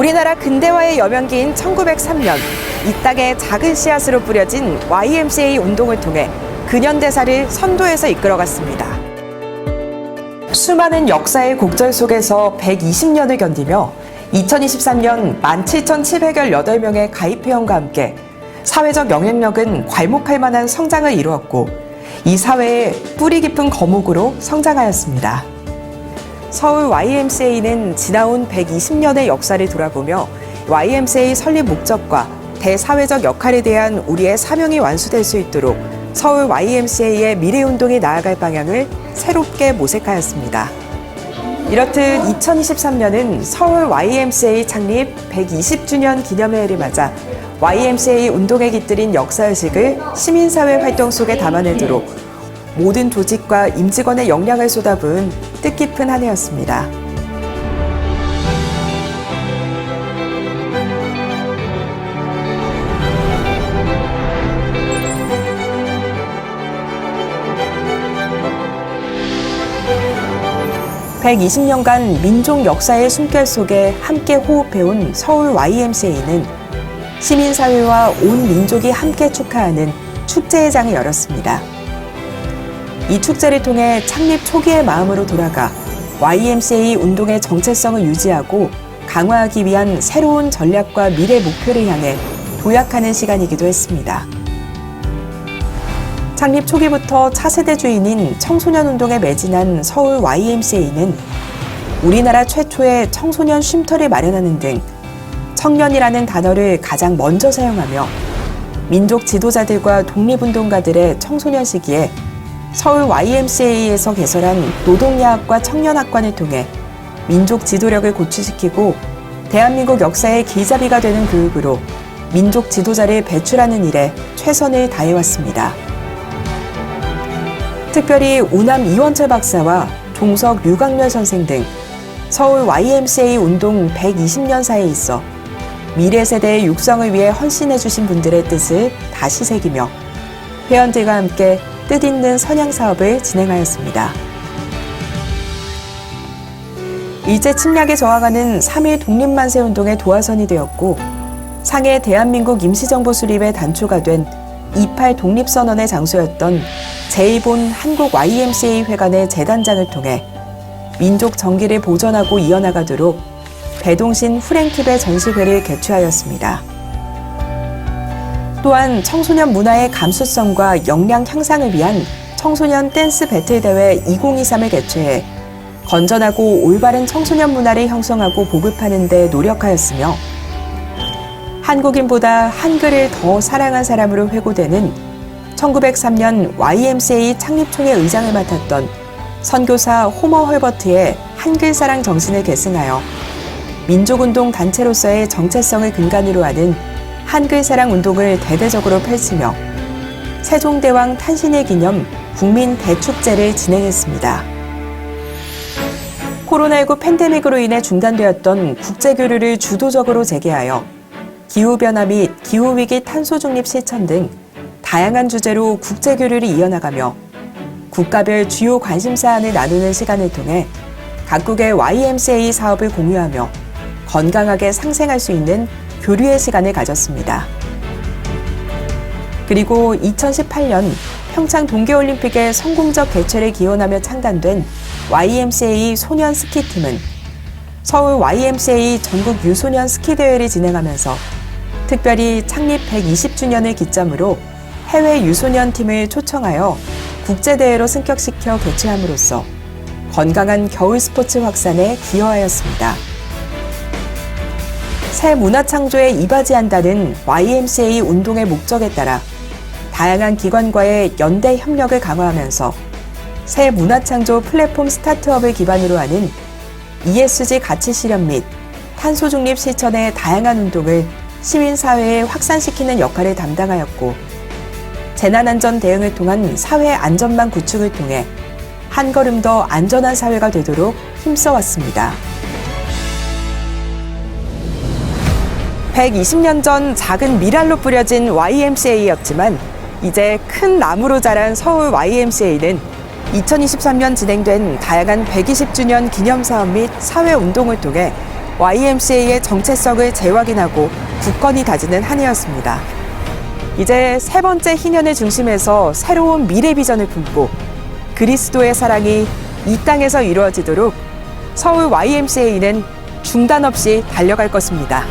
우리나라 근대화의 여명기인 1903년 이 땅에 작은 씨앗으로 뿌려진 YMCA 운동을 통해 근현대사를 선도에서 이끌어갔습니다. 수많은 역사의 곡절 속에서 120년을 견디며 2023년 17,718명의 가입 회원과 함께 사회적 영향력은 괄목할 만한 성장을 이루었고 이 사회에 뿌리 깊은 거목으로 성장하였습니다. 서울 YMCA는 지나온 120년의 역사를 돌아보며 YMCA 설립 목적과 대사회적 역할에 대한 우리의 사명이 완수될 수 있도록 서울 YMCA의 미래 운동이 나아갈 방향을 새롭게 모색하였습니다. 이렇듯 2023년은 서울 YMCA 창립 120주년 기념해를 맞아 YMCA 운동에 깃들인 역사의식을 시민사회 활동 속에 담아내도록 모든 조직과 임직원의 역량을 쏟아부은 뜻깊은 한 해였습니다. (120년간) 민족 역사의 숨결 속에 함께 호흡해온 서울 YMCA는 시민사회와 온 민족이 함께 축하하는 축제의 장을 열었습니다. 이 축제를 통해 창립 초기의 마음으로 돌아가 YMCA 운동의 정체성을 유지하고 강화하기 위한 새로운 전략과 미래 목표를 향해 도약하는 시간이기도 했습니다. 창립 초기부터 차세대 주인인 청소년 운동에 매진한 서울 YMCA는 우리나라 최초의 청소년 쉼터를 마련하는 등 청년이라는 단어를 가장 먼저 사용하며 민족 지도자들과 독립운동가들의 청소년 시기에 서울 YMCA에서 개설한 노동야학과 청년학관을 통해 민족 지도력을 고취시키고 대한민국 역사의 길잡이가 되는 교육으로 민족 지도자를 배출하는 일에 최선을 다해왔습니다. 특별히 우남 이원철 박사와 종석 류강렬 선생 등 서울 YMCA 운동 120년사에 있어 미래 세대의 육성을 위해 헌신해주신 분들의 뜻을 다시 새기며 회원들과 함께 뜻있는 선양 사업을 진행하였습니다. 일제 침략에 저항하는 3.1 독립만세 운동의 도화선이 되었고 상해 대한민국 임시정부 수립의 단초가 된 28 독립선언의 장소였던 제1본 한국 YMCA 회관의 재단장을 통해 민족 정기를 보존하고 이어나가도록 배동신 후랭킵의 전시회를 개최하였습니다. 또한 청소년 문화의 감수성과 역량 향상을 위한 청소년 댄스 배틀 대회 2023을 개최해 건전하고 올바른 청소년 문화를 형성하고 보급하는 데 노력하였으며 한국인보다 한글을 더 사랑한 사람으로 회고되는 1903년 YMCA 창립총회 의장을 맡았던 선교사 호머 헐버트의 한글 사랑 정신을 계승하여 민족운동 단체로서의 정체성을 근간으로 하는 한글 사랑 운동을 대대적으로 펼치며 세종대왕 탄신일 기념 국민 대축제를 진행했습니다. 코로나19 팬데믹으로 인해 중단되었던 국제교류를 주도적으로 재개하여 기후변화 및 기후위기 탄소 중립 실천 등 다양한 주제로 국제교류를 이어나가며 국가별 주요 관심 사안을 나누는 시간을 통해 각국의 YMCA 사업을 공유하며 건강하게 상생할 수 있는 교류의 시간을 가졌습니다. 그리고 2018년 평창 동계올림픽의 성공적 개최를 기원하며 창단된 YMCA 소년 스키팀은 서울 YMCA 전국 유소년 스키 대회를 진행하면서 특별히 창립 120주년을 기점으로 해외 유소년 팀을 초청하여 국제대회로 승격시켜 개최함으로써 건강한 겨울 스포츠 확산에 기여하였습니다. 새 문화 창조에 이바지한다는 YMCA 운동의 목적에 따라 다양한 기관과의 연대 협력을 강화하면서 새 문화 창조 플랫폼 스타트업을 기반으로 하는 ESG 가치 실현 및 탄소 중립 실천의 다양한 운동을 시민사회에 확산시키는 역할을 담당하였고 재난안전 대응을 통한 사회 안전망 구축을 통해 한 걸음 더 안전한 사회가 되도록 힘써왔습니다. 120년 전 작은 미랄로 뿌려진 YMCA였지만 이제 큰 나무로 자란 서울 YMCA는 2023년 진행된 다양한 120주년 기념 사업 및 사회 운동을 통해 YMCA의 정체성을 재확인하고 굳건히 다지는 한 해였습니다. 이제 세 번째 희년의 중심에서 새로운 미래 비전을 품고 그리스도의 사랑이 이 땅에서 이루어지도록 서울 YMCA는 중단 없이 달려갈 것입니다.